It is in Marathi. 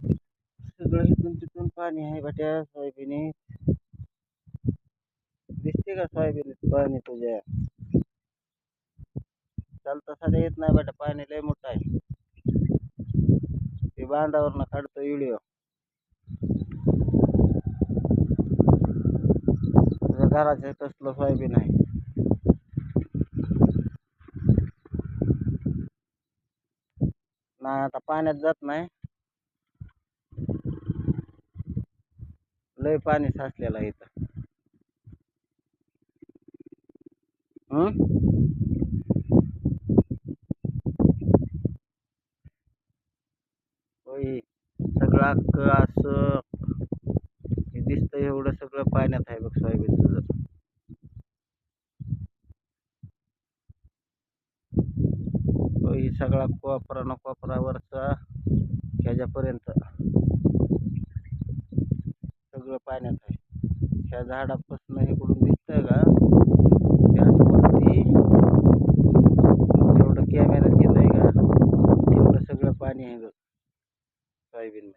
सगळं इथून तिथून पाणी आहे बट्या सोयाबीन दिसते का सोयाबीन पाणी तुझ्या? चालता साध्या येत नाही बटा पाणी लय मोठं आहे. ते बांधावरनं काढतो व्हिडिओ. घराचं कसलं सोयाबीन आहे? नाही आता पाण्यात जात नाही. लय पाणी साचलेलं आहे इथं. हं? होय सगळं अख्खं असं हे दिसतंय एवढं सगळं पाण्यात आहे बघ सोयाबीनचं जर होय सगळा कोपरा न कोपरावरचा ह्याच्यापर्यंत. पाण्यात आहे. ह्या झाडापासून इकडून दिसतंय का? त्यावरती जेवढं कॅमेऱ्यात येत आहे का? तेवढं सगळं पाणी आहे बघ. सोयाबीन